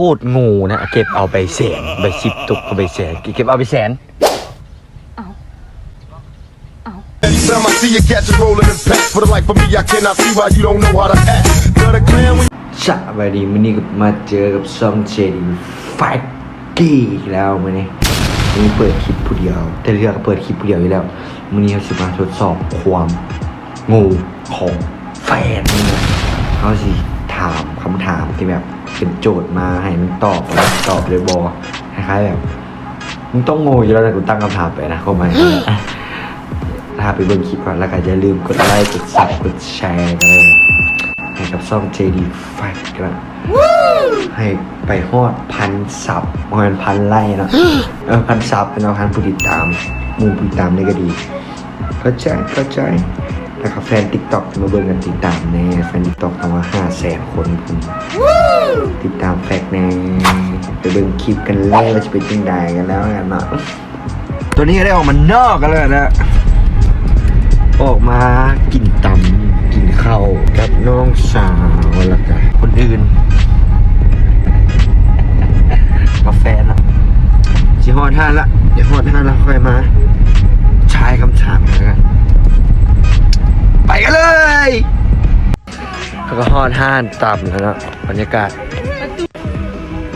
พูดงูนะ เก็บเอาไปแสนใบสิบตุกเอาไปแสนเก็บเอาไปแสน Every time I see you catch a rolling in packs for the life of me, I cannot see why you don't know how to act. Got a clan when สวัสดีมื้อนี้ก็มาเจอกับซอมเจดีไฟกี้อีกแล้วมื้อนี้มื้อนี้เปิดคลิปผู้เดียว แต่เรื่องก็เปิดคลิปผู้เดียวอยู่แล้วมื้อนี้เราสิมาทดสอบความงูของแฟนนี่นะเขาสิถามคำถามที่แบบ เป็นโจทย์มาให้มันตอบแล้วตอบเลยบอคล้ายๆแบบมึงต้องโง่อยู่แล้วแต่กูตั้งคำถามไปนะเข้ามาถ้าไปเบิ่งคลิปก่อนแล้วก็อย่าลืมกดไลค์กดซับกดแชร์กันเลยให้กับซ่อง JD f a c กันนะให้ไปฮอดพันซับประมาณพันไลค์เนาะเออพันซับเป็นเอาพันผู้ติดตามหมูผู้ติดตามนี่ก็ดีเข้าใจเข้าใจ นะครับแฟนติ๊กต็อกมาเบิ่งกันติดตามแน่แฟนติ๊กต็อกทำมาห้าแสนคนคุณติดตามแฟกแน่ไปเบิ่งคลิปกันเลยว่าจะเป็นยังไงกันแล้วกันเนาะตัวนี้ก็ได้ออกมานอกกันแล้วนะออกมากินตำกินข้าวกับน้องสาวแล้วกันคนอื่นกาแฟนละจีฮอดท่านละเดี๋ยวฮอดท่านล้วค่อยมาชายคำถามนไปกันเลย แล้วก็ฮอดท่านต่ำแล้วนะบรรยากาศ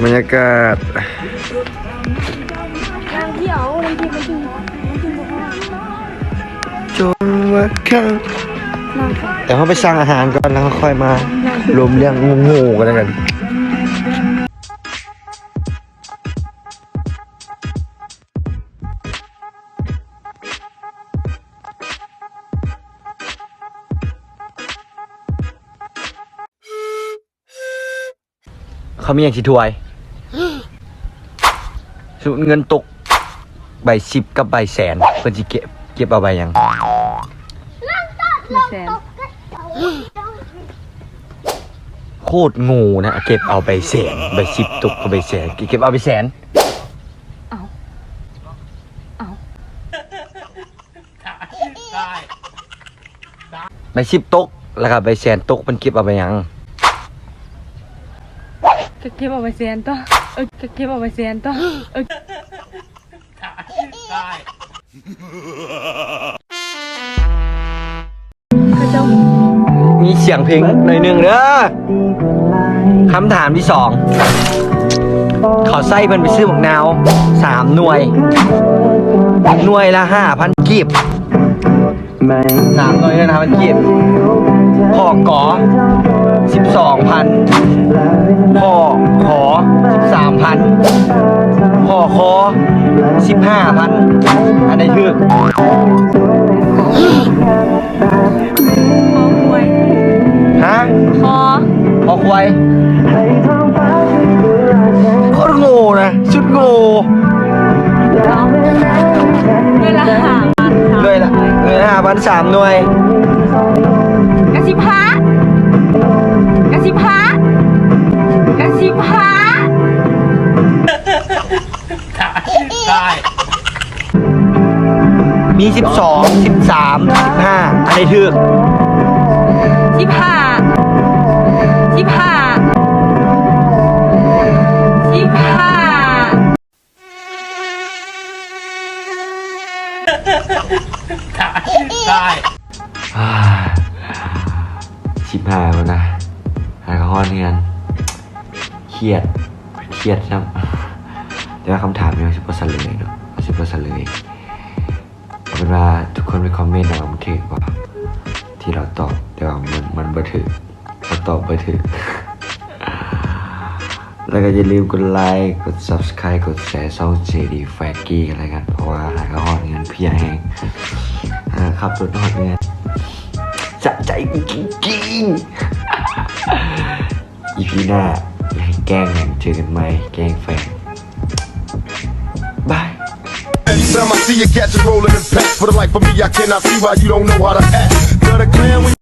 บรรยากาศทางเที่ยวบางทีมันถึงมันถึงบอกว่าจนว่าข้างนั่งก่อนแต่เขาไปสร้างอาหารก่อนแล้วค่อยมารวมเรื่องงูๆกันแล้วกัน เขามีอย่างสิถวยสุดเงินตกใบสิบกับใบแสนเพื่อนสิเก็บเก็บเอาใบหยังไม่แสนโคตรงูนะเก็บเอาไปแสนใบสิบตกเอาไปแสนเก็บเอาไปแสนเอาเอาใบสิบตกแล้วก็ใบแสนตกมันเก็บเอาไปหยัง จะเก็บเอาไปแสนต่อเออจะเก็บเอาไปแสนต่อเออเขาเจ้ามีเสียงเพลงหน่อยหนึ่งเด้อคำถามที่สองขอไส้เพิ่นไปซื้อหมกนาวสามหน่วย หน่วยละห้าพันกีบสามหน่วยละห้าพันกีบพอกอ สิบสองพันพ่อขอสิบสามพันพ่อคอสิบห้าพันอันไหนคือคอหวยฮะคอพอควายโคตรโง่นะชุดโง่เอาด้วยละหาพันค่ะเลยละเลยห้าพันสามหน่วยกระสิบห้า มีสิบสองสิบสามสิบห้าอันไหนถือสิบห้าสิบห้าสิบห้าสิบห้าแล้วนะหายข้อเนียนเครียด เครียดครับแต่ว่าคำถามเนี่ยสิบเปอร์เซ็นต์เลยเนาะสิบเปอร์เซ็นต์เลย เอาเป็นว่าทุกคนไปคอมเมนต์เอามันถึกว่า ที่เราตอบแต่ว่ามันมันบ่ถึกเราตอบบ่ถึกแล้วก็อย่าลืมกดไลค์กด subscribe กดแชร์ช่อง JD f a g g y กันเลยกันเพราะว่าหายก็หอดเงินเพียแหงขับรถหอดเงินจะใจจริงๆอีพีหน้าให้แกล้งเจอกันไหมแกล้งแฟนบาย time I see you catch a rolling in packs for the life of me, I cannot see why you don't know how to act. A clan when